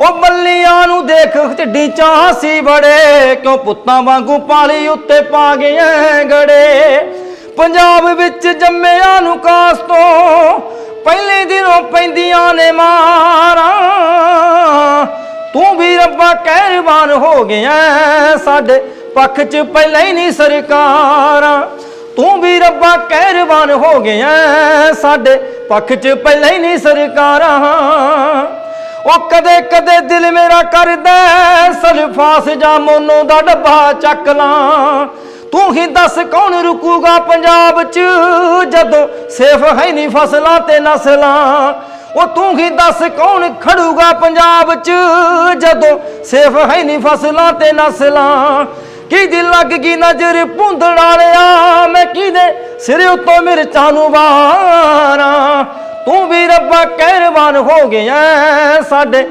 ਉਹ ਬੱਲੀਆਂ ਨੂੰ ਦੇਖ ਢਿੱਡੀ ਚਾਹ ਸੀ ਬੜੇ, ਕਿਉਂ ਪੁੱਤਾਂ ਵਾਂਗੂ ਪਾਲੀ ਉੱਤੇ ਪਾ ਗਏ ਗੜੇ। ਪੰਜਾਬ ਵਿੱਚ ਜੰਮਿਆਂ ਨੂੰ ਕਾਸ ਤੋਂ ਪਹਿਲੇ ਦਿਨੋਂ ਪੈਂਦੀਆਂ ਨੇ ਮਾਰਾਂ। ਤੂੰ ਵੀ ਰੱਬਾ ਕਹਿਰਵਾਨ ਹੋ ਗਿਆ ਸਾਡੇ ਪੱਖ 'ਚ ਪਹਿਲਾਂ ਹੀ ਨਹੀਂ ਸਰਕਾਰਾਂ। ਤੂੰ ਵੀ ਰੱਬਾ ਕਹਿਰਵਾਨ ਹੋ ਗਿਆ ਸਾਡੇ ਪੱਖ 'ਚ ਪਹਿਲਾਂ ਹੀ ਨਹੀਂ ਸਰਕਾਰਾਂ। ਉਹ ਕਦੇ ਕਦੇ ਦਿਲ ਮੇਰਾ ਕਰਦਾ ਸਲਫਾਸ ਜਾਂ ਮੋਨੋ ਦਾ ਡੱਬਾ ਚੱਕ ਲਾਂ। ਤੂੰ ਹੀ ਦੱਸ ਕੌਣ ਰੁਕੂਗਾ ਪੰਜਾਬ 'ਚ, ਜਦੋਂ ਸੇਫ ਹੈ ਨਹੀਂ ਫਸਲਾਂ ਤੇ ਨਸਲਾਂ। ਉਹ ਤੂੰ ਹੀ ਦੱਸ ਕੌਣ ਖੜੂਗਾ ਪੰਜਾਬ 'ਚ, ਜਦੋਂ ਸੇਫ ਹੈ ਨਹੀਂ ਫਸਲਾਂ ਤੇ ਨਸਲਾਂ। ਕਿਹਦੀ ਲੱਗ ਗਈ ਨਜ਼ਰ ਭੁੰਦੜ ਮੈਂ ਕਿਹਦੇ ਸਿਰ ਉੱਤੋਂ ਮਿਰਚਾਂ ਨੂੰ ਵਾਰਾਂ। ਤੂੰ ਵੀ ਰੱਬਾ ਕਹਿਰਬਾਨ ਹੋ ਗਿਆ ਸਾਡੇ